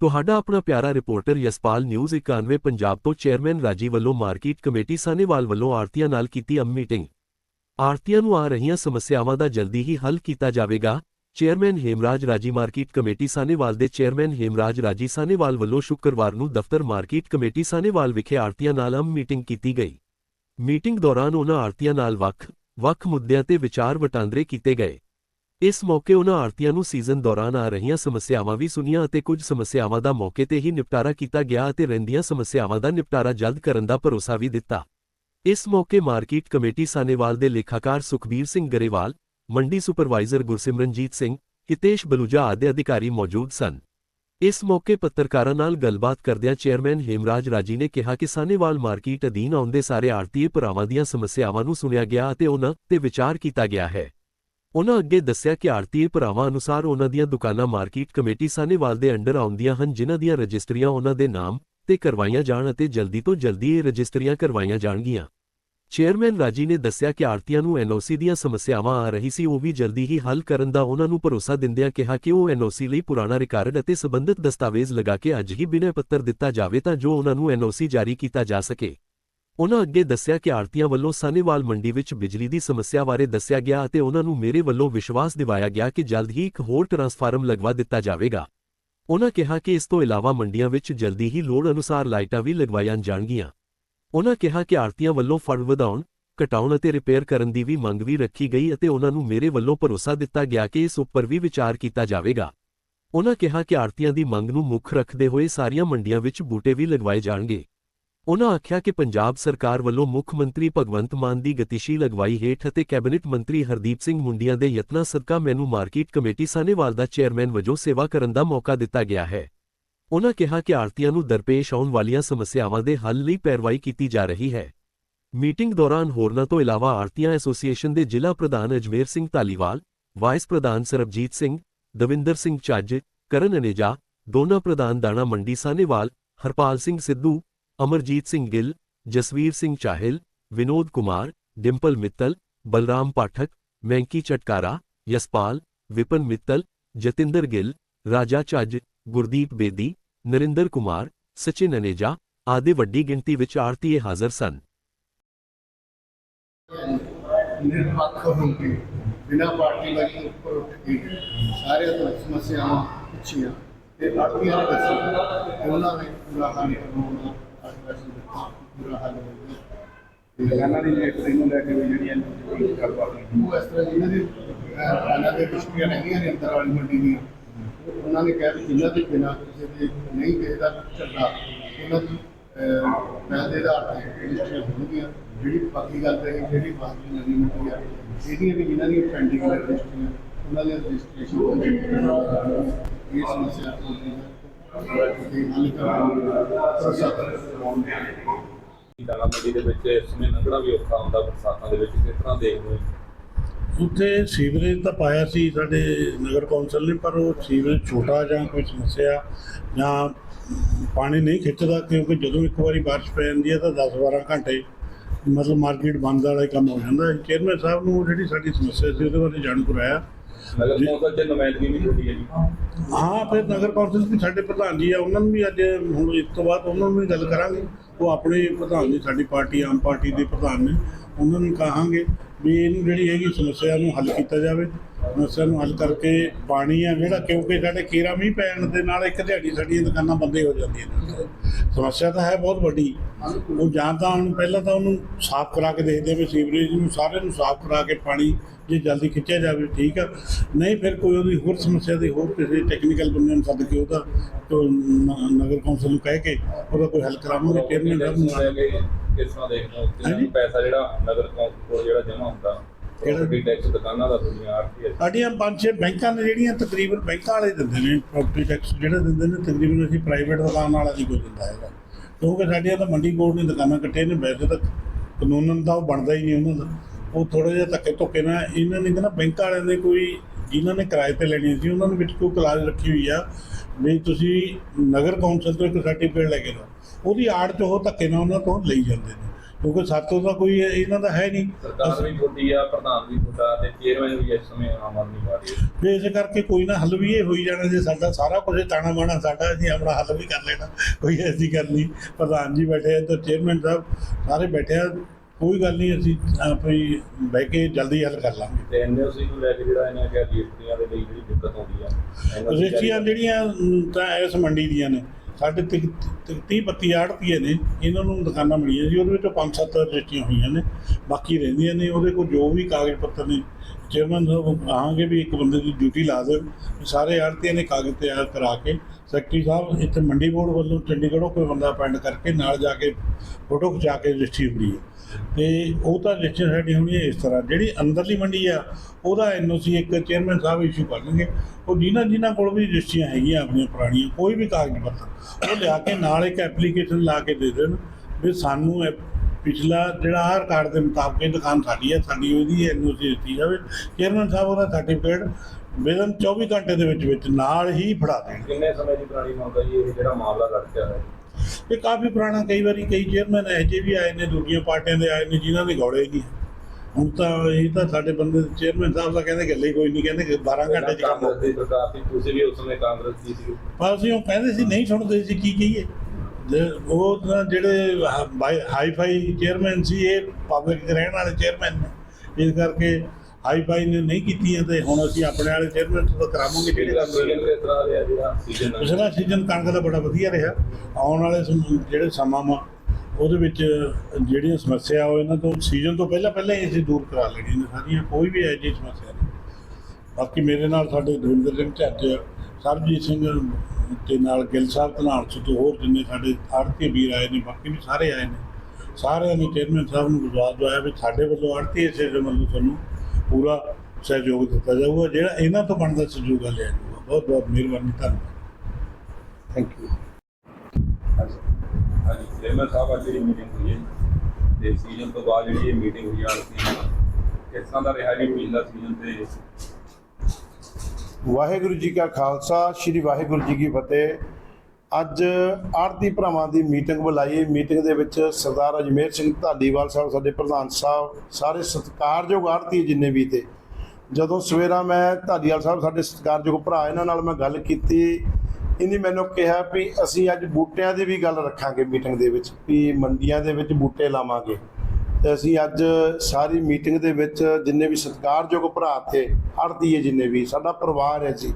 ਤੁਹਾਡਾ ਆਪਣਾ ਪਿਆਰਾ ਰਿਪੋਰਟਰ ਯਸਪਾਲ ਨਿਊਜ਼ 91 ਪੰਜਾਬ ਤੋਂ ਚੇਅਰਮੈਨ ਰਾਜੀ ਵੱਲੋਂ ਮਾਰਕੀਟ ਕਮੇਟੀ ਸਾਨੇਵਾਲ ਵੱਲੋਂ ਆੜਤੀਆਂ ਨਾਲ ਕੀਤੀ ਅਮ ਮੀਟਿੰਗ। ਆੜਤੀਆਂ ਨੂੰ ਆ ਰਹੀਆਂ ਸਮੱਸਿਆਵਾਂ ਦਾ ਜਲਦੀ ਹੀ ਹੱਲ ਕੀਤਾ ਜਾਵੇਗਾ। ਚੇਅਰਮੈਨ ਹੇਮਰਾਜ ਰਾਜੀ ਮਾਰਕੀਟ ਕਮੇਟੀ ਸਾਨੇਵਾਲ ਦੇ ਚੇਅਰਮੈਨ ਹੇਮਰਾਜ ਰਾਜੀ ਸਾਨੇਵਾਲ ਵੱਲੋਂ ਸ਼ੁੱਕਰਵਾਰ ਨੂੰ ਦਫ਼ਤਰ ਮਾਰਕੀਟ ਕਮੇਟੀ ਸਾਨੇਵਾਲ ਵਿਖੇ ਆੜਤੀਆਂ ਨਾਲ ਅਮ ਮੀਟਿੰਗ ਕੀਤੀ ਗਈ। ਮੀਟਿੰਗ ਦੌਰਾਨ ਉਨ੍ਹਾਂ ਆੜਤੀਆਂ ਨਾਲ ਵੱਖ ਵੱਖ ਮੁੱਦਿਆਂ ਤੇ ਵਿਚਾਰ ਵਟਾਂਦਰੇ ਕੀਤੇ ਗਏ। ਇਸ ਮੌਕੇ ਉਨ੍ਹਾਂ ਆੜਤੀਆਂ ਨੂੰ ਸੀਜ਼ਨ ਦੌਰਾਨ ਆ ਰਹੀਆਂ ਸਮੱਸਿਆਵਾਂ ਵੀ ਸੁਣੀਆਂ ਅਤੇ ਕੁਝ ਸਮੱਸਿਆਵਾਂ ਦਾ ਮੌਕੇ ਤੇ ਹੀ ਨਿਪਟਾਰਾ ਕੀਤਾ ਗਿਆ ਅਤੇ ਰਹਿੰਦੀਆਂ ਸਮੱਸਿਆਵਾਂ ਦਾ ਨਿਪਟਾਰਾ ਜਲਦ ਕਰਨ ਦਾ ਭਰੋਸਾ ਵੀ ਦਿੱਤਾ। ਇਸ ਮੌਕੇ ਮਾਰਕੀਟ ਕਮੇਟੀ ਸਾਨੇਵਾਲ ਦੇ ਲੇਖਾਕਾਰ ਸੁਖਬੀਰ ਸਿੰਘ ਗਰੇਵਾਲ, ਮੰਡੀ ਸੁਪਰਵਾਈਜ਼ਰ ਗੁਰਸਿਮਰਨਜੀਤ ਸਿੰਘ, ਹਿਤੇਸ਼ ਬਲੂਜਾ ਆਦਿ ਅਧਿਕਾਰੀ ਮੌਜੂਦ ਸਨ। ਇਸ ਮੌਕੇ ਪੱਤਰਕਾਰਾਂ ਨਾਲ ਗੱਲਬਾਤ ਕਰਦਿਆਂ ਚੇਅਰਮੈਨ ਹੇਮਰਾਜ ਰਾਜੀ ਨੇ ਕਿਹਾ ਕਿ ਸਾਨੇਵਾਲ ਮਾਰਕੀਟ ਅਧੀਨ ਆਉਂਦੇ ਸਾਰੇ ਆੜਤੀਏ ਭਰਾਵਾਂ ਦੀਆਂ ਸਮੱਸਿਆਵਾਂ ਨੂੰ ਸੁਣਿਆ ਗਿਆ ਅਤੇ ਉਨ੍ਹਾਂ ਤੇ ਵਿਚਾਰ ਕੀਤਾ ਗਿਆ ਹੈ। ਉਨ੍ਹਾਂ ਅੱਗੇ ਦੱਸਿਆ ਕਿ ਆੜਤੀਏ ਭਰਾਵਾਂ ਅਨੁਸਾਰ ਉਨ੍ਹਾਂ ਦੀਆਂ ਦੁਕਾਨਾਂ ਮਾਰਕੀਟ ਕਮੇਟੀ ਸਾਨੇਵਾਲ ਦੇ ਅੰਡਰ ਆਉਂਦੀਆਂ ਹਨ, ਜਿਨ੍ਹਾਂ ਦੀਆਂ ਰਜਿਸਟਰੀਆਂ ਉਨ੍ਹਾਂ ਦੇ ਨਾਮ ਤੇ ਕਰਵਾਈਆਂ ਜਾਣ ਅਤੇ ਜਲਦੀ ਤੋਂ ਜਲਦੀ ਇਹ ਰਜਿਸਟਰੀਆਂ ਕਰਵਾਈਆਂ ਜਾਣਗੀਆਂ। ਚੇਅਰਮੈਨ ਰਾਜੀ ਨੇ ਦੱਸਿਆ ਕਿ ਆੜਤੀਆਂ ਨੂੰ ਐਨਓਸੀ ਦੀਆਂ ਸਮੱਸਿਆਵਾਂ ਆ ਰਹੀ ਸੀ, ਉਹ ਵੀ ਜਲਦੀ ਹੀ ਹੱਲ ਕਰਨ ਦਾ ਉਹਨਾਂ ਨੂੰ ਭਰੋਸਾ ਦਿੰਦਿਆਂ ਕਿਹਾ ਕਿ ਉਹ ਐਨਓਸੀ ਲਈ ਪੁਰਾਣਾ ਰਿਕਾਰਡ ਅਤੇ ਸਬੰਧਤ ਦਸਤਾਵੇਜ਼ ਲਗਾ ਕੇ ਅੱਜ ਹੀ ਬਿਨੈ ਪੱਤਰ ਦਿੱਤਾ ਜਾਵੇ ਤਾਂ ਜੋ ਉਹਨਾਂ ਨੂੰ ਐਨਓਸੀ ਜਾਰੀ ਕੀਤਾ ਜਾ ਸਕੇ। ਉਨ੍ਹਾਂ ਅੱਗੇ ਦੱਸਿਆ ਕਿ ਆੜਤੀਆਂ ਵੱਲੋਂ ਸਾਨੇਵਾਲ ਮੰਡੀ ਵਿੱਚ ਬਿਜਲੀ ਦੀ ਸਮੱਸਿਆ ਬਾਰੇ ਦੱਸਿਆ ਗਿਆ ਅਤੇ ਉਨ੍ਹਾਂ ਨੂੰ ਮੇਰੇ ਵੱਲੋਂ ਵਿਸ਼ਵਾਸ ਦਿਵਾਇਆ ਗਿਆ ਕਿ ਜਲਦ ਹੀ ਇੱਕ ਹੋਰ ਟਰਾਂਸਫਾਰਮ ਲਗਵਾ ਦਿੱਤਾ ਜਾਵੇਗਾ। ਉਨ੍ਹਾਂ ਕਿਹਾ ਕਿ ਇਸ ਤੋਂ ਇਲਾਵਾ ਮੰਡੀਆਂ ਵਿੱਚ ਜਲਦੀ ਹੀ ਲੋੜ ਅਨੁਸਾਰ ਲਾਈਟਾਂ ਵੀ ਲਗਵਾਈਆਂ ਜਾਣਗੀਆਂ। ਉਨ੍ਹਾਂ ਕਿਹਾ ਕਿ ਆੜਤੀਆਂ ਵੱਲੋਂ ਫੜ ਵਧਾਉਣ, ਘਟਾਉਣ ਅਤੇ ਰਿਪੇਅਰ ਕਰਨ ਦੀ ਵੀ ਮੰਗ ਵੀ ਰੱਖੀ ਗਈ ਅਤੇ ਉਨ੍ਹਾਂ ਨੂੰ ਮੇਰੇ ਵੱਲੋਂ ਭਰੋਸਾ ਦਿੱਤਾ ਗਿਆ ਕਿ ਇਸ ਉੱਪਰ ਵੀ ਵਿਚਾਰ ਕੀਤਾ ਜਾਵੇਗਾ। ਉਨ੍ਹਾਂ ਕਿਹਾ ਕਿ ਆੜਤੀਆਂ ਦੀ ਮੰਗ ਨੂੰ ਮੁੱਖ ਰੱਖਦੇ ਹੋਏ ਸਾਰੀਆਂ ਮੰਡੀਆਂ ਵਿੱਚ ਬੂਟੇ ਵੀ ਲਗਵਾਏ ਜਾਣਗੇ। ਉਨ੍ਹਾਂ ਆਖਿਆ ਕਿ ਪੰਜਾਬ ਸਰਕਾਰ ਵੱਲੋਂ ਮੁੱਖ ਮੰਤਰੀ ਭਗਵੰਤ ਮਾਨ ਦੀ ਗਤੀਸ਼ੀਲ ਅਗਵਾਈ ਹੇਠ ਅਤੇ ਕੈਬਨਿਟ ਮੰਤਰੀ ਹਰਦੀਪ ਸਿੰਘ ਮੁੰਡੀਆਂ ਦੇ ਯਤਨਾਂ ਸਦਕਾ ਮੈਨੂੰ ਮਾਰਕੀਟ ਕਮੇਟੀ ਸਾਨੇਵਾਲ ਦਾ ਚੇਅਰਮੈਨ ਵਜੋਂ ਸੇਵਾ ਕਰਨ ਦਾ ਮੌਕਾ ਦਿੱਤਾ ਗਿਆ ਹੈ। ਉਨ੍ਹਾਂ ਕਿਹਾ ਕਿ ਆੜਤੀਆਂ ਨੂੰ ਦਰਪੇਸ਼ ਆਉਣ ਵਾਲੀਆਂ ਸਮੱਸਿਆਵਾਂ ਦੇ ਹੱਲ ਲਈ ਪੈਰਵਾਈ ਕੀਤੀ ਜਾ ਰਹੀ ਹੈ। ਮੀਟਿੰਗ ਦੌਰਾਨ ਹੋਰਨਾਂ ਤੋਂ ਇਲਾਵਾ ਆੜਤੀਆਂ ਐਸੋਸੀਏਸ਼ਨ ਦੇ ਜ਼ਿਲ੍ਹਾ ਪ੍ਰਧਾਨ ਅਜਮੇਰ ਸਿੰਘ ਧਾਲੀਵਾਲ, ਵਾਈਸ ਪ੍ਰਧਾਨ ਸਰਬਜੀਤ ਸਿੰਘ, ਦਵਿੰਦਰ ਸਿੰਘ ਚੱਜ, ਕਰਨ ਅਨੇਜਾ, ਦੋਨਾ ਪ੍ਰਧਾਨ ਦਾਣਾ ਮੰਡੀ ਸਾਨੇਵਾਲ ਹਰਪਾਲ ਸਿੰਘ ਸਿੱਧੂ ਅਮਰਜੀਤ ਸਿੰਘ ਗਿੱਲ ਜਸਵੀਰ ਸਿੰਘ ਚਾਹਿਲ ਵਿਨੋਦ ਕੁਮਾਰ ਡਿੰਪਲ ਮਿੱਤਲ ਬਲਰਾਮ ਪਾਠਕ ਮੈਂਕੀ ਚਟਕਾਰਾ ਯਸਪਾਲ ਵਿਪਨ ਮਿੱਤਲ ਜਤਿੰਦਰ ਗਿੱਲ ਰਾਜਾ ਚੱਜ ਗੁਰਦੀਪ ਬੇਦੀ ਨਰਿੰਦਰ ਕੁਮਾਰ ਸਚਿਨ ਅਨੇਜਾ ਆਦਿ ਵੱਡੀ ਗਿਣਤੀ ਵਿੱਚ ਆੜਤੀਏ ਹਾਜ਼ਰ ਸਨ ਨਿਰਪੱਖ ਹੋ ਕੇ ਬਿਨਾਂ ਪਾਰਟੀ ਵਾਲੀ ਉੱਪਰ ਉੱਠ ਕੇ ਸਾਰੇ ਤੋਂ ਸਮੱਸਿਆਵਾਂ ਪੁੱਛੀਆਂ ਤੇ ਆੜਤੀਆਂ ਨੇ ਦੱਸਿਆ ਕਿ ਉਹਨਾਂ ਨੇ ਪੂਰਾ ਹੱਲ ਕਰਵਾਉਣਾ ਆਸ਼ਵਾਸਨ ਦਿੱਤਾ ਪੂਰਾ ਹੱਲ ਹੋ ਗਿਆ ਤੇ ਦੀ ਰਜਿਸਟਰੀ ਨੂੰ ਲੈ ਕੇ ਵੀ ਜਿਹੜੀਆਂ ਗੱਲਬਾਤ ਹੋਈ। ਉਹ ਇਸ ਤਰ੍ਹਾਂ ਜਿਹਨਾਂ ਦੀ ਦੁਕਾਨਾਂ ਦੇ ਰਜਿਸਟਰੀਆਂ ਹੈਗੀਆਂ ਨੇ ਅੰਦਰ ਵਾਲੀ ਮੰਡੀ ਦੀਆਂ, ਉਹਨਾਂ ਨੇ ਕਿਹਾ ਵੀ ਜਿਨ੍ਹਾਂ ਦੇ ਬਿਨਾਂ ਕਿਸੇ ਦੇ ਨਹੀਂ ਕਿਸੇ ਦਾ ਝੰਡਾ ਉਹਨਾਂ ਦੀ ਮੈਂ ਦੇ ਆਧਾਰ ਤੇ ਰਜਿਸਟਰੀਆਂ ਹੋਣਗੀਆਂ, ਜਿਹੜੀ ਬਾਕੀ ਗੱਲ ਹੈ ਜਿਹੜੀ ਬਾਕੀ ਨਵੀਂ ਮੰਡੀ ਆ, ਜਿਹੜੀਆਂ ਵੀ ਜਿਨ੍ਹਾਂ ਦੀਆਂ ਪੈਂਡਿੰਗ ਰਜਿਸਟਰੀਆਂ ਉਹਨਾਂ ਦੀਆਂ ਰਜਿਸਟ੍ਰੇਸ਼ਨ ਇਹ ਸਮੱਸਿਆ ਹੁੰਦੀ ਹੈ ਤੇ ਹੱਲ ਕਰਨ ਦਾਣਾ ਮੰਡੀ ਦੇ ਵਿੱਚ ਇਸ ਸਮੇਂ ਲੰਘਣਾ ਵੀ ਔਖਾ ਹੁੰਦਾ ਬਰਸਾਤਾਂ ਦੇ ਵਿੱਚ ਕਿਸ ਤਰ੍ਹਾਂ ਦੇਖਦੇ ਹੋ ਉੱਥੇ ਸੀਵਰੇਜ ਤਾਂ ਪਾਇਆ ਸੀ ਸਾਡੇ ਨਗਰ ਕੌਂਸਲ ਨੇ, ਪਰ ਉਹ ਸੀਵਰੇਜ ਛੋਟਾ ਜਾਂ ਕੋਈ ਸਮੱਸਿਆ ਜਾਂ ਪਾਣੀ ਨਹੀਂ ਖਿੱਚਦਾ, ਕਿਉਂਕਿ ਜਦੋਂ ਇੱਕ ਵਾਰੀ ਬਾਰਿਸ਼ ਪੈ ਜਾਂਦੀ ਹੈ ਤਾਂ 10-12 ਘੰਟੇ ਮਤਲਬ ਮਾਰਕੀਟ ਬੰਦ ਵਾਲਾ ਕੰਮ ਹੋ ਜਾਂਦਾ ਚੇਅਰਮੈਨ ਸਾਹਿਬ ਨੂੰ ਜਿਹੜੀ ਸਾਡੀ ਸਮੱਸਿਆ ਸੀ, ਉਹਦੇ ਬਾਰੇ ਜਾਣੂ ਕਰਾਇਆ। ਨਗਰ ਕੌਂਸਲ ਚ ਨੁਮਾਇੰਦਗੀ ਵੀ ਹੁੰਦੀ ਹੈ ਜੀ ਹਾਂ ਫਿਰ ਨਗਰ ਕੌਂਸਲ ਵੀ ਸਾਡੇ ਪ੍ਰਧਾਨ ਜੀ ਆ, ਉਹਨਾਂ ਨੂੰ ਵੀ ਅੱਜ ਹੁਣ ਇਸ ਤੋਂ ਬਾਅਦ ਉਹਨਾਂ ਨੂੰ ਵੀ ਗੱਲ ਕਰਾਂਗੇ। ਉਹ ਆਪਣੇ ਪ੍ਰਧਾਨ ਜੀ, ਸਾਡੀ ਪਾਰਟੀ, ਆਮ ਪਾਰਟੀ ਦੇ ਪ੍ਰਧਾਨ ਨੇ, ਉਹਨਾਂ ਨੂੰ ਕਹਾਂਗੇ ਵੀ ਇਹਨੂੰ ਜਿਹੜੀ ਹੈਗੀ ਸਮੱਸਿਆ ਨੂੰ ਹੱਲ ਕੀਤਾ ਜਾਵੇ। ਸਮੱਸਿਆ ਨੂੰ ਹੱਲ ਕਰਕੇ ਪਾਣੀ ਆ ਜਿਹੜਾ ਕਿਉਂਕਿ ਸਾਡੇ ਕੀਰਾ ਮੀਂਹ ਪੈਣ ਦੇ ਨਾਲ ਇੱਕ ਦਿਹਾੜੀ ਸਾਡੀਆਂ ਦੁਕਾਨਾਂ ਬੰਦੇ ਹੋ ਜਾਂਦੀਆਂ ਨੇ। ਸਮੱਸਿਆ ਤਾਂ ਹੈ ਬਹੁਤ ਵੱਡੀ। ਉਹ ਜਾਂ ਤਾਂ ਹੁਣ ਪਹਿਲਾਂ ਤਾਂ ਉਹਨੂੰ ਸਾਫ਼ ਕਰਾ ਕੇ ਦੇਖਦੇ ਵੀ ਸੀਵਰੇਜ ਨੂੰ ਸਾਰੇ ਨੂੰ ਸਾਫ਼ ਕਰਾ ਕੇ ਪਾਣੀ ਜੇ ਜਲਦੀ ਖਿੱਚਿਆ ਜਾਵੇ ਠੀਕ ਆ। ਨਹੀਂ ਫਿਰ ਕੋਈ ਉਹਦੀ ਹੋਰ ਸਮੱਸਿਆ ਦੀ ਹੋਰ ਕਿਸੇ ਟੈਕਨੀਕਲ ਬੰਦੇ ਨੂੰ ਸੱਦ ਕੇ ਉਹਦਾ ਨਗਰ ਕੌਂਸਲ ਨੂੰ ਕਹਿ ਕੇ ਉਹਦਾ ਕੋਈ ਹੱਲ ਕਰਾਵਾਂਗੇ ਚੇਅਰਮੈਨ ਸਾਹਿਬ ਨੂੰ ਕਿਸ ਤਰ੍ਹਾਂ। ਕੁ ਪੈਸਾ ਜਿਹੜਾ ਨਗਰ ਕੌਂਸਲ ਕੋਲ ਜਿਹੜਾ ਜਮ੍ਹਾਂ ਹੁੰਦਾ ਕਿਹੜਾ? ਪ੍ਰੋਪਰਟੀ ਟੈਕਸ ਦੁਕਾਨਾਂ ਦਾ ਦੁਨੀਆ ਆਰਟੀ ਸਾਡੀਆਂ ਪੰਜ ਛੇ ਬੈਂਕਾਂ ਨੇ ਜਿਹੜੀਆਂ ਤਕਰੀਬਨ ਬੈਂਕਾਂ ਵਾਲੇ ਦਿੰਦੇ ਨੇ ਪ੍ਰਾਪਰਟੀ ਟੈਕਸ ਜਿਹੜਾ ਦਿੰਦੇ ਨੇ ਤਕਰੀਬਨ ਅਸੀਂ ਪ੍ਰਾਈਵੇਟ ਦੁਕਾਨ ਵਾਲਾ ਨਹੀਂ ਕੋਈ ਦਿੰਦਾ ਹੈਗਾ। ਕਿਉਂਕਿ ਸਾਡੀਆਂ ਤਾਂ ਮੰਡੀ ਬੋਰਡ ਨੇ ਦੁਕਾਨਾਂ ਕੱਟੇ ਨੇ ਵੈਸੇ ਤਾਂ ਕਾਨੂੰਨ ਤਾਂ ਉਹ ਬਣਦਾ ਹੀ ਨਹੀਂ ਉਹਨਾਂ ਦਾ। ਉਹ ਥੋੜੇ ਜਿਹਾ ਧੱਕੇ ਧੁੱਕੇ ਨਾਲ ਇਹਨਾਂ ਨੇ ਕਹਿੰਦਾ ਬੈਂਕ ਵਾਲਿਆਂ ਨੇ ਕੋਈ ਜਿਨ੍ਹਾਂ ਨੇ ਕਿਰਾਏ ਤੇ ਲੈਣੀ ਸੀ ਉਹਨਾਂ ਨੇ ਵਿੱਚ ਕੋਈ ਕਲਾਜ਼ ਰੱਖੀ ਹੋਈ ਆ। ਵੀ ਤੁਸੀਂ ਨਗਰ ਕੌਂਸਲ ਤੋਂ ਇੱਕ ਸਰਟੀਫਿਕੇਟ ਲੈ ਕੇ ਲਓ ਉਹਦੀ ਆੜ 'ਚ ਉਹ ਧੱਕੇ ਨਾਲ ਉਹਨਾਂ ਤੋਂ ਲਈ ਜਾਂਦੇ ਨੇ। ਕਿਉਂਕਿ ਸਾਤੋਂ ਤਾਂ ਕੋਈ ਇਹਨਾਂ ਦਾ ਹੈ ਨਹੀਂ। ਸਰਕਾਰ ਵੀ ਤੁਹਾਡੀ ਆ ਪ੍ਰਧਾਨ ਵੀ ਤੁਹਾਡਾ ਤੇ ਚੇਅਰਮੈਨ ਵੀ ਇਸ ਸਮੇਂ ਆਮ ਆਦਮੀ ਪਾਰਟੀ ਦੇ। ਵੀ ਇਸ ਕਰਕੇ ਕੋਈ ਨਾ ਹੱਲ ਵੀ ਇਹ ਹੋਈ ਜਾਣਾ ਜੇ ਸਾਡਾ ਸਾਰਾ ਕੁਝ ਤਾਣਾ ਬਾਣਾ ਸਾਡਾ ਅਸੀਂ ਆਪਣਾ ਹੱਲ ਵੀ ਕਰ ਲੈਣਾ। ਕੋਈ ਐਸੀ ਗੱਲ ਨਹੀਂ। ਪ੍ਰਧਾਨ ਜੀ ਬੈਠੇ ਆ ਤੇ ਚੇਅਰਮੈਨ ਸਾਹਿਬ ਸਾਰੇ ਬੈਠੇ ਆ। ਕੋਈ ਗੱਲ ਨਹੀਂ ਅਸੀਂ ਆਪਣੀ ਬਹਿ ਕੇ ਜਲਦੀ ਹੱਲ ਕਰ ਲਾਂਗੇ। ਤੇ ਐਨਓਸੀ ਨੂੰ ਲੈ ਕੇ ਜਿਹੜਾ ਇਹਨਾਂ ਕਿ ਰਜਿਸਟਰੀਆਂ ਦੇ ਲਈ ਜਿਹੜੀ ਦਿੱਕਤ ਆਉਂਦੀ ਆ ਰਜਿਸਟਰੀਆਂ ਜਿਹੜੀਆਂ ਤਾਂ ਇਸ ਮੰਡੀ ਦੀਆਂ ਨੇ। ਸਾਡੇ 30 32 ਆੜਤੀਏ ਨੇ ਇਹਨਾਂ ਨੂੰ ਦੁਕਾਨਾਂ ਮਿਲੀਆਂ ਜੀ, ਉਹਦੇ ਵਿੱਚੋਂ ਪੰਜ ਸੱਤ ਰਜਿਸਟਰੀਆਂ ਹੋਈਆਂ ਨੇ, ਬਾਕੀ ਰਹਿੰਦੀਆਂ ਨੇ, ਉਹਦੇ ਕੋਲ ਜੋ ਵੀ ਕਾਗਜ਼ ਪੱਤਰ ਨੇ ਚੇਅਰਮੈਨ ਸਾਹਿਬ ਆਹਾਂਗੇ ਵੀ ਇੱਕ ਬੰਦੇ ਦੀ ਡਿਊਟੀ ਲਾ ਦੇਣ। ਸਾਰੇ ਆੜਤੀਆਂ ਨੇ ਕਾਗਜ਼ ਤਿਆਰ ਕਰਾ ਕੇ ਸੈਕਟਰੀ ਸਾਹਿਬ, ਇੱਥੇ ਮੰਡੀ ਬੋਰਡ ਵੱਲੋਂ ਚੰਡੀਗੜ੍ਹੋਂ ਕੋਈ ਬੰਦਾ ਅਪਾਇੰਟ ਕਰਕੇ ਨਾਲ ਜਾ ਕੇ ਫੋਟੋ ਖਿਚਾ ਕੇ ਰਜਿਸਟਰੀ ਹੁੰਦੀ ਹੈ। ਤੇ ਉਹ ਤਾਂ ਰਜਿਸਟਰੀ ਸਾਡੀ ਹੋਣੀ ਹੈ ਇਸ ਤਰ੍ਹਾਂ। ਜਿਹੜੀ ਅੰਦਰਲੀ ਮੰਡੀ ਆ, ਉਹਦਾ ਐਨਓਸੀ ਇੱਕ ਚੇਅਰਮੈਨ ਸਾਹਿਬ ਇਸ਼ੂ ਕਰਨਗੇ ਉਹ ਜਿਨ੍ਹਾਂ ਜਿਨ੍ਹਾਂ ਕੋਲ ਵੀ ਰਜਿਸਟਰੀਆਂ ਹੈਗੀਆਂ ਆਪਣੀਆਂ ਪੁਰਾਣੀਆਂ, ਕੋਈ ਵੀ ਕਾਗਜ਼ ਪੱਤਰ, ਉਹ ਲਿਆ ਕੇ ਨਾਲ ਇੱਕ ਐਪਲੀਕੇਸ਼ਨ ਲਾ ਕੇ ਦੇ ਦੇਣ ਵੀ ਸਾਨੂੰ ਇਹ ਪਿਛਲਾ ਜਿਹੜਾ ਆਹ ਰਿਕਾਰਡ ਦੇ ਮੁਤਾਬਕ ਇਹ ਦੁਕਾਨ ਸਾਡੀ ਹੈ ਸਾਡੀ ਉਹਦੀ ਐਨਓਸੀ ਦਿੱਤੀ ਜਾਵੇ। ਚੇਅਰਮੈਨ ਸਾਹਿਬ ਉਹਦਾ ਸਰਟੀਫਿਕੇਟ ਵਿਦਨ 24 ਘੰਟੇ ਦੇ ਵਿੱਚ ਵਿੱਚ ਨਾਲ ਹੀ ਫੜਾ ਦੇਣ ਕਿੰਨੇ ਸਮੇਂ ਦੀ ਪੁਰਾਣੀ ਮੰਗ ਹੈ ਜੀ? ਇਹ ਜਿਹੜਾ ਮਾਮਲਾ ਲੜਕਿਆ ਹੈ। ਇਹ ਕਾਫੀ ਪੁਰਾਣਾ ਕਈ ਵਾਰੀ ਕਈ ਚੇਅਰਮੈਨ ਜਿਹੇ ਵੀ ਆਏ ਨੇ ਦੂਜੀਆਂ ਪਾਰਟੀਆਂ ਦੇ ਆਏ ਨੇ ਜਿਨ੍ਹਾਂ ਦੇ ਗੌੜੇ ਨਹੀਂ ਹੁਣ ਤਾਂ ਇਹ ਤਾਂ ਸਾਡੇ ਬੰਦੇ ਚੇਅਰਮੈਨ ਸਾਹਿਬ ਤਾਂ ਕਹਿੰਦੇ ਗੱਲੇ ਕੋਈ ਨਹੀਂ ਕਹਿੰਦੇ ਕਿ 12 ਘੰਟੇ ਚ ਕੰਮ ਹੋ। ਦੀ ਸਰਕਾਰ ਸੀ ਤੁਸੀਂ ਵੀ ਉਸ ਸਮੇਂ ਕਾਂਗਰਸ ਦੀ ਸੀ। ਪਰ ਅਸੀਂ ਉਹ ਕਹਿੰਦੇ ਸੀ ਨਹੀਂ ਸੁਣਦੇ ਸੀ ਕੀ ਕਹੀਏ? ਉਹ ਤਾਂ ਜਿਹੜੇ ਹਾਈ ਫਾਈ ਚੇਅਰਮੈਨ ਸੀ ਇਹ ਪਬਲਿਕ ਦੇ ਰਹਿਣ ਵਾਲੇ ਚੇਅਰਮੈਨ ਨੇ। ਇਸ ਕਰਕੇ ਹਾਈ ਫਾਈ ਨੇ ਨਹੀਂ ਕੀਤੀਆਂ ਤੇ ਹੁਣ ਅਸੀਂ ਆਪਣੇ ਵਾਲੇ ਚੇਅਰਮੈਨ ਤੋਂ ਕਰਾਵਾਂਗੇ ਜਿਹੜੇ ਕੰਮ ਪਿਛਲਾ ਸੀਜ਼ਨ ਕਣਕ ਦਾ ਬੜਾ ਵਧੀਆ ਰਿਹਾ। ਆਉਣ ਵਾਲੇ ਸਮ- ਜਿਹੜੇ ਸਮਾਂ ਵਾ ਉਹਦੇ ਵਿੱਚ ਜਿਹੜੀਆਂ ਸਮੱਸਿਆ ਉਹ ਇਹਨਾਂ ਤੋਂ ਸੀਜ਼ਨ ਤੋਂ ਪਹਿਲਾਂ ਪਹਿਲਾਂ ਹੀ ਅਸੀਂ ਦੂਰ ਕਰਾ ਲੈਣੀਆਂ ਨੇ ਸਾਰੀਆਂ ਕੋਈ ਵੀ ਐਜੀ ਸਮੱਸਿਆ ਨਹੀਂ। ਬਾਕੀ ਮੇਰੇ ਨਾਲ ਸਾਡੇ ਦਵਿੰਦਰ ਸਿੰਘ ਝੱਜ ਸਰਬਜੀਤ ਸਿੰਘ ਤੇ ਨਾਲ ਗਿੱਲ ਸਾਹਿਬ ਧਨਾਲ ਤੇ ਹੋਰ ਜਿੰਨੇ ਸਾਡੇ ਆੜਤੀ ਵੀਰ ਆਏ ਨੇ ਬਾਕੀ ਵੀ ਸਾਰੇ ਆਏ ਨੇ। ਸਾਰਿਆਂ ਨੇ ਚੇਅਰਮੈਨ ਸਾਹਿਬ ਨੂੰ ਵਿਸ਼ਵਾਸ ਦਵਾਇਆ ਵੀ ਸਾਡੇ ਵੱਲੋਂ ਆੜਤੀ ਇਸੇ ਦੇ ਵੱਲੋਂ ਤੁਹਾਨੂੰ ਪੂਰਾ ਸਹਿਯੋਗ ਦਿੱਤਾ ਜਾਊਗਾ ਜਿਹੜਾ ਇਹਨਾਂ ਤੋਂ ਬਣਦਾ ਸਹਿਯੋਗ ਆ ਲਿਆ ਜਾਊਗਾ। ਬਹੁਤ ਬਹੁਤ ਮਿਹਰਬਾਨੀ ਧੰਨਵਾਦ। ਥੈਂਕ ਯੂ ਹਾਂਜੀ ਚੇਅਰਮੈਨ ਸਾਹਿਬ ਅੱਜ ਜਿਹੜੀ ਮੀਟਿੰਗ ਹੋਈ ਹੈ ਤੇ ਸੀਜ਼ਨ ਤੋਂ ਬਾਅਦ ਜਿਹੜੀ ਇਹ ਮੀਟਿੰਗ ਹੋਈ ਆ ਸੀ ਕਿਸ ਤਰ੍ਹਾਂ ਦਾ ਰਿਹਾ ਜੀ ਪਿਛਲਾ ਸੀਜ਼ਨ ਤੇ ਵਾਹਿਗੁਰੂ ਜੀ ਕਾ ਖਾਲਸਾ, ਸ੍ਰੀ ਵਾਹਿਗੁਰੂ ਜੀ ਕੀ ਫਤਿਹ। ਅੱਜ ਆਰਤੀ ਭਰਾਵਾਂ ਦੀ ਮੀਟਿੰਗ ਬੁਲਾਈ ਮੀਟਿੰਗ ਦੇ ਵਿੱਚ ਸਰਦਾਰ ਅਜਮੇਰ ਸਿੰਘ ਢਾਲੀਵਾਲ ਸਾਹਿਬ, ਸਾਡੇ ਪ੍ਰਧਾਨ ਸਾਹਿਬ, ਸਾਰੇ ਸਤਿਕਾਰਯੋਗ ਆਰਤੀ ਜਿੰਨੇ ਵੀ ਤੇ। ਜਦੋਂ ਸਵੇਰਾ ਮੈਂ ਢਾਲੀਵਾਲ ਸਾਹਿਬ, ਸਾਡੇ ਸਤਿਕਾਰਯੋਗ ਭਰਾ, ਇਹਨਾਂ ਨਾਲ ਮੈਂ ਗੱਲ ਕੀਤੀ, ਇਹਨੇ ਮੈਨੂੰ ਕਿਹਾ ਵੀ ਅਸੀਂ ਅੱਜ ਬੂਟਿਆਂ ਦੀ ਵੀ ਗੱਲ ਰੱਖਾਂਗੇ ਮੀਟਿੰਗ ਦੇ ਵਿੱਚ, ਵੀ ਮੰਡੀਆਂ ਦੇ ਵਿੱਚ ਬੂਟੇ ਲਾਵਾਂਗੇ। ਤੇ ਅਸੀਂ ਅੱਜ ਸਾਰੀ ਮੀਟਿੰਗ ਦੇ ਵਿੱਚ ਜਿੰਨੇ ਵੀ ਸਤਿਕਾਰਯੋਗ ਭਰਾ ਥੇ ਹੜਦੀਏ ਜਿੰਨੇ ਵੀ, ਸਾਡਾ ਪਰਿਵਾਰ ਹੈ ਜੀ।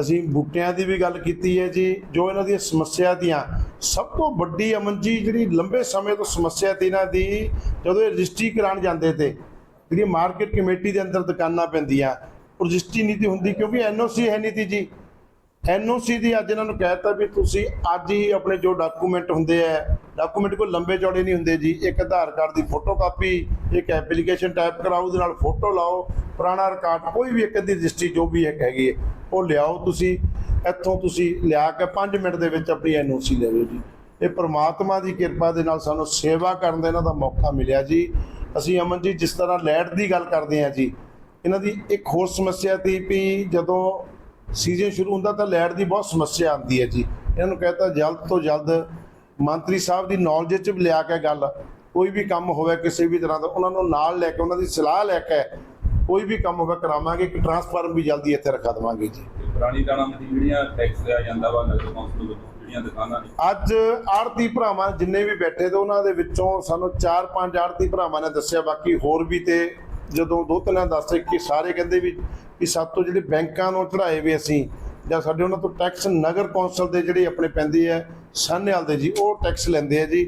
ਅਸੀਂ ਬੂਟਿਆਂ ਦੀ ਵੀ ਗੱਲ ਕੀਤੀ ਹੈ ਜੀ, ਜੋ ਇਹਨਾਂ ਦੀਆਂ ਸਮੱਸਿਆ ਦੀਆਂ, ਸਭ ਤੋਂ ਵੱਡੀ ਅਮਨ ਜੀ ਜਿਹੜੀ ਲੰਬੇ ਸਮੇਂ ਤੋਂ ਸਮੱਸਿਆ ਤੀ ਇਹਨਾਂ ਦੀ, ਜਦੋਂ ਇਹ ਰਜਿਸਟਰੀ ਕਰਾਉਣ ਜਾਂਦੇ ਤੇ ਜਿਹੜੀ ਮਾਰਕੀਟ ਕਮੇਟੀ ਦੇ ਅੰਦਰ ਦੁਕਾਨਾਂ ਪੈਂਦੀਆਂ ਉਹ ਰਜਿਸਟਰੀ ਨੀਤੀ ਹੁੰਦੀ ਕਿਉਂਕਿ ਐਨਓਸੀ ਹੈ ਨਹੀਂ ਤੀ ਜੀ। ਐਨਓਸੀ ਦੀ ਅੱਜ ਇਹਨਾਂ ਨੂੰ ਕਹਿਤਾ ਵੀ ਤੁਸੀਂ ਅੱਜ ਹੀ ਆਪਣੇ ਜੋ ਡਾਕੂਮੈਂਟ ਹੁੰਦੇ ਆ ਡਾਕੂਮੈਂਟ ਕੋਈ ਲੰਬੇ ਚੌੜੇ ਨਹੀਂ ਹੁੰਦੇ ਜੀ, ਇੱਕ ਆਧਾਰ ਕਾਰਡ ਦੀ ਫੋਟੋ ਕਾਪੀ ਇੱਕ ਐਪਲੀਕੇਸ਼ਨ ਟਾਈਪ ਕਰਾਓ, ਉਹਦੇ ਨਾਲ ਫੋਟੋ ਲਾਓ, ਪੁਰਾਣਾ ਰਿਕਾਰਡ ਕੋਈ ਵੀ ਇੱਕ ਅੱਧੀ ਰਜਿਸਟਰੀ ਜੋ ਵੀ ਇੱਕ ਹੈਗੀ ਹੈ, ਉਹ ਲਿਆਓ ਤੁਸੀਂ, ਇੱਥੋਂ ਤੁਸੀਂ ਲਿਆ ਕੇ 5 ਮਿੰਟ ਦੇ ਵਿੱਚ ਆਪਣੀ ਐਨਓਸੀ ਲੈ ਲਓ ਜੀ। ਇਹ ਪ੍ਰਮਾਤਮਾ ਦੀ ਕਿਰਪਾ ਦੇ ਨਾਲ ਸਾਨੂੰ ਸੇਵਾ ਕਰਨ ਦਾ ਇਹਨਾਂ ਦਾ ਮੌਕਾ ਮਿਲਿਆ ਜੀ। ਅਸੀਂ ਅਮਨ ਜੀ, ਜਿਸ ਤਰ੍ਹਾਂ ਲੈਟ ਦੀ ਗੱਲ ਕਰਦੇ ਹਾਂ ਜੀ, ਇਹਨਾਂ ਦੀ ਇੱਕ ਹੋਰ ਸਮੱਸਿਆ ਤੀ ਵੀ ਜਦੋਂ ਸੀਜ਼ਨ ਸ਼ੁਰੂ ਹੁੰਦਾ ਤਾਂ ਲਾਈਟ ਦੀ ਬਹੁਤ ਸਮੱਸਿਆ ਆਉਂਦੀ ਹੈ ਜੀ। ਇਹਨਾਂ ਨੂੰ ਕਹਿੰਦਾ ਜਲਦ ਤੋਂ ਜਲਦ ਮੰਤਰੀ ਸਾਹਿਬ ਦੀ ਨੌਲੇਜ 'ਚ ਲਿਆ ਕੇ ਗੱਲ ਕੋਈ ਵੀ ਕੰਮ ਹੋਵੇ ਕਿਸੇ ਵੀ ਤਰ੍ਹਾਂ ਦਾ ਉਹਨਾਂ ਨੂੰ ਨਾਲ ਲੈ ਕੇ ਉਹਨਾਂ ਦੀ ਸਲਾਹ ਲੈ ਕੇ ਕੋਈ ਵੀ ਕੰਮ ਹੋਵੇ ਕਰਾਵਾਂਗੇ ਕਿ ਟਰਾਂਸਫਾਰਮ ਵੀ ਜਲਦੀ ਇੱਥੇ ਰਖਾ ਦੇਵਾਂਗੇ ਜੀ। ਪੁਰਾਣੀ ਦਾਣਾ ਮੰਡੀ ਜਿਹੜੀਆਂ ਟੈਕਸ ਲਿਆ ਜਾਂਦਾ ਵਾ ਨਗਰ ਕੌਂਸਲ ਵੱਲੋਂ ਜਿਹੜੀਆਂ ਦੁਕਾਨਾਂ ਨੇ। ਅੱਜ ਆੜਤੀ ਭਰਾਵਾਂ ਜਿੰਨੇ ਵੀ ਬੈਠੇ ਤੇ ਉਹਨਾਂ ਦੇ ਵਿੱਚੋਂ ਸਾਨੂੰ 4-5 ਆੜਤੀ ਭਰਾਵਾਂ ਨੇ ਦੱਸਿਆ ਬਾਕੀ ਹੋਰ ਵੀ ਤੇ ਜਦੋਂ ਦੋ ਤਿੰਨਾਂ ਦੱਸੇ ਕਿ ਸਾਰੇ ਕਹਿੰਦੇ ਵੀ ਵੀ ਸਾਤੋਂ ਜਿਹੜੇ ਬੈਂਕਾਂ ਨੂੰ ਚੜਾਏ ਵੀ ਅਸੀਂ ਜਾਂ ਸਾਡੇ ਉਹਨਾਂ ਤੋਂ ਟੈਕਸ ਨਗਰ ਕੌਂਸਲ ਦੇ ਜਿਹੜੇ ਆਪਣੇ ਪੈਂਦੇ ਆ ਸਾਹਨੇਵਾਲ ਦੇ ਜੀ ਉਹ ਟੈਕਸ ਲੈਂਦੇ ਆ ਜੀ।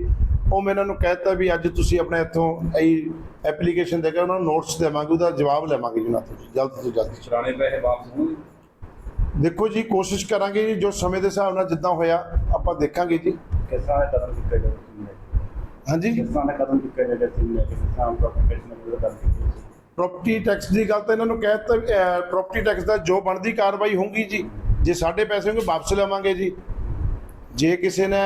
ਉਹ ਮੈਂ ਇਹਨਾਂ ਨੂੰ ਕਹਿਤਾ ਵੀ ਅੱਜ ਤੁਸੀਂ ਆਪਣੇ ਇੱਥੋਂ ਇਹ ਐਪਲੀਕੇਸ਼ਨ ਦੇ ਕੇ ਉਹਨਾਂ ਨੂੰ ਨੋਟਸ ਦੇਵਾਂਗੇ ਉਹਦਾ ਜਵਾਬ ਲੈਵਾਂਗੇ ਜੀ ਉਹਨਾਂ ਤੋਂ ਜਲਦ ਤੋਂ ਜਲਦ। ਪੁਰਾਣੇ ਪੈਸੇ ਵਾਪਸ ਹੋਣਗੇ? ਦੇਖੋ ਜੀ ਕੋਸ਼ਿਸ਼ ਕਰਾਂਗੇ ਜੀ ਜੋ ਸਮੇਂ ਦੇ ਹਿਸਾਬ ਨਾਲ ਜਿੱਦਾਂ ਹੋਇਆ ਆਪਾਂ ਦੇਖਾਂਗੇ ਜੀ। ਕਿਸ ਤਰ੍ਹਾਂ ਦਾ ਕਦਮ ਚੁੱਕਿਆ ਜਾਵੇ? ਹਾਂਜੀ। ਕਿਸ ਤਰ੍ਹਾਂ ਦਾ ਕਦਮ ਚੁੱਕਿਆ ਜਾਵੇ ਤੁਸੀਂ? ਲੈ ਕੇ ਕਿਸ ਤਰ੍ਹਾਂ ਪ੍ਰੋਫੈਸ਼ਨਲ ਕੀਤੀ ਸੀ ਪ੍ਰਾਪਰਟੀ ਟੈਕਸ ਦੀ ਗੱਲ ਤਾਂ ਇਹਨਾਂ ਨੂੰ ਕਹਿ ਦਿੱਤਾ ਪ੍ਰਾਪਰਟੀ ਟੈਕਸ ਦਾ ਜੋ ਬਣਦੀ ਕਾਰਵਾਈ ਹੋਊਗੀ ਜੀ ਜੇ ਸਾਡੇ ਪੈਸੇ ਹੋਣਗੇ ਵਾਪਸ ਲਵਾਂਗੇ ਜੀ। ਜੇ ਕਿਸੇ ਨੇ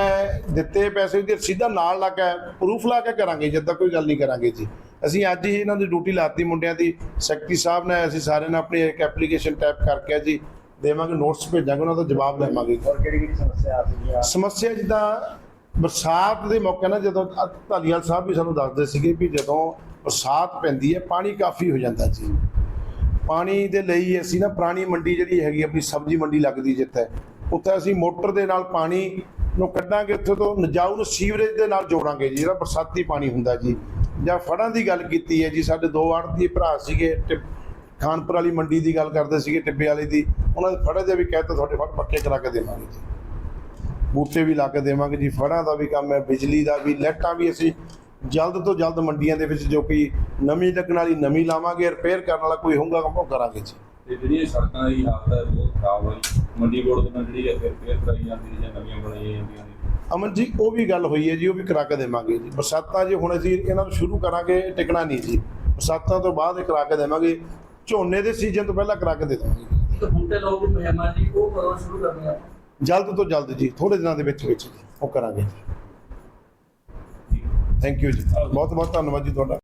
ਦਿੱਤੇ ਪੈਸੇ ਉਹਦੀ ਸਿੱਧਾ ਨਾਲ ਲਾ ਕੇ ਪ੍ਰੂਫ ਲਾ ਕੇ ਕਰਾਂਗੇ ਜਿੱਦਾਂ ਕੋਈ ਗੱਲ ਨਹੀਂ ਕਰਾਂਗੇ ਜੀ। ਅਸੀਂ ਅੱਜ ਹੀ ਇਹਨਾਂ ਦੀ ਡਿਊਟੀ ਲਾਤੀ ਮੁੰਡਿਆਂ ਦੀ। ਸੈਕਟਰੀ ਸਾਹਿਬ ਨੇ ਅਸੀਂ ਸਾਰਿਆਂ ਨੇ ਆਪਣੀ ਇੱਕ ਐਪਲੀਕੇਸ਼ਨ ਟਾਈਪ ਕਰਕੇ ਜੀ ਦੇਵਾਂਗੇ ਨੋਟਸ ਭੇਜਾਂਗੇ ਉਹਨਾਂ ਦਾ ਜਵਾਬ ਲੈਵਾਂਗੇ ਔਰ ਕਿਹੜੀ ਕਿਹੜੀ ਸਮੱਸਿਆ ਆ ਸਕਦੀ ਆ? ਸਮੱਸਿਆ ਜਿੱਦਾਂ ਬਰਸਾਤ ਦੇ ਮੌਕੇ ਨਾਲ ਜਦੋਂ ਧਾਲੀਵਾਲ ਸਾਹਿਬ ਵੀ ਸਾਨੂੰ ਦੱਸਦੇ ਸੀਗੇ ਵੀ ਜਦੋਂ ਬਰਸਾਤ ਪੈਂਦੀ ਹੈ, ਪਾਣੀ ਕਾਫੀ ਹੋ ਜਾਂਦਾ ਜੀ। ਪਾਣੀ ਦੇ ਲਈ ਅਸੀਂ ਨਾ ਪੁਰਾਣੀ ਮੰਡੀ ਜਿਹੜੀ ਹੈਗੀ, ਆਪਣੀ ਸਬਜ਼ੀ ਮੰਡੀ ਲੱਗਦੀ ਜਿੱਥੇ, ਉੱਥੇ ਅਸੀਂ ਮੋਟਰ ਦੇ ਨਾਲ ਪਾਣੀ ਨੂੰ ਕੱਢਾਂਗੇ, ਉੱਥੇ ਤੋਂ ਨਜਾਊ ਨੂੰ ਸੀਵਰੇਜ ਦੇ ਨਾਲ ਜੋੜਾਂਗੇ ਜੀ, ਜਿਹੜਾ ਬਰਸਾਤੀ ਪਾਣੀ ਹੁੰਦਾ ਜੀ। ਜਾਂ ਫੜਾਂ ਦੀ ਗੱਲ ਕੀਤੀ ਹੈ ਜੀ, ਸਾਡੇ ਦੋ ਆੜਤੀ ਭਰਾ ਸੀਗੇ, ਟਿ- ਖਾਨਪੁਰ ਵਾਲੀ ਮੰਡੀ ਦੀ ਗੱਲ ਕਰਦੇ ਸੀਗੇ, ਟਿੱਬੇ ਵਾਲੀ ਦੀ, ਉਹਨਾਂ ਦੇ ਫੜੇ ਦੇ ਵੀ ਕਹਿਤਾ ਤੁਹਾਡੇ ਫੜ ਪੱਕੇ ਕਰਾ ਕੇ ਦੇਵਾਂਗੇ ਜੀ। ਬੂਟੇ ਵੀ ਲਾ ਕੇ ਦੇਵਾਂਗੇ ਜੀ, ਫੜਾਂ ਦਾ ਵੀ ਕੰਮ ਹੈ, ਬਿਜਲੀ ਦਾ ਵੀ, ਲਾਈਟਾਂ ਵੀ ਅਸੀਂ ਜਲਦ ਤੋਂ ਜਲਦ ਮੰਡੀਆਂ ਦੇ ਵਿੱਚ ਜੋ ਕੋਈ ਨਵੀਂ ਲੱਗਣ ਵਾਲੀ ਨਵੀਂ ਲਾਵਾਂਗੇ ਰਿਪੇਅਰ ਕਰਨ ਵਾਲਾ ਕੋਈ ਹੋਊਗਾ ਕੰਮ ਉਹ ਕਰਾਂਗੇ ਜੀ। ਤੇ ਜਿਹੜੀਆਂ ਸੜਕਾਂ ਦੀ ਹਾਲਤ ਹੈ ਬਹੁਤ ਖਰਾਬ ਹੈ ਮੰਡੀ ਬੋਰਡ ਵੱਲੋਂ ਜਿਹੜੀ ਹੈ ਰਿਪੇਅਰ ਕਰਾਈ ਜਾਂਦੀ ਹੈ ਜਾਂ ਨਵੀਆਂ ਬਣਾਈਆਂ ਜਾਂਦੀਆਂ ਨੇ। ਅਮਨ ਜੀ ਉਹ ਵੀ ਗੱਲ ਹੋਈ ਹੈ ਜੀ ਉਹ ਵੀ ਕਰਾ ਕੇ ਦੇਵਾਂਗੇ ਜੀ। ਬਰਸਾਤਾਂ ਜੇ ਹੁਣ ਅਸੀਂ ਇਹਨਾਂ ਨੂੰ ਸ਼ੁਰੂ ਕਰਾਂਗੇ ਟਿਕਣਾ ਨਹੀਂ ਜੀ। ਬਰਸਾਤਾਂ ਤੋਂ ਬਾਅਦ ਕਰਾ ਕੇ ਦੇਵਾਂਗੇ। ਝੋਨੇ ਦੇ ਸੀਜ਼ਨ ਤੋਂ ਪਹਿਲਾਂ ਕਰਾ ਕੇ ਦੇ ਦੇਵਾਂਗੇ ਇੱਕ ਬੂਟੇ ਲਾਉਣ ਦੀ ਮੁਹਿੰਮ ਹੈ ਜੀ ਉਹ ਕਦੋਂ ਸ਼ੁਰੂ ਕਰਨੀ ਆ। ਜਲਦ ਤੋਂ ਜਲਦ ਜੀ ਥੋੜੇ ਦਿਨਾਂ ਦੇ ਵਿੱਚ ਵਿੱਚ ਉਹ ਕਰਾਂਗੇ ਥੈਂਕ ਯੂ ਜੀ। ਬਹੁਤ ਬਹੁਤ ਧੰਨਵਾਦ ਜੀ ਤੁਹਾਡਾ।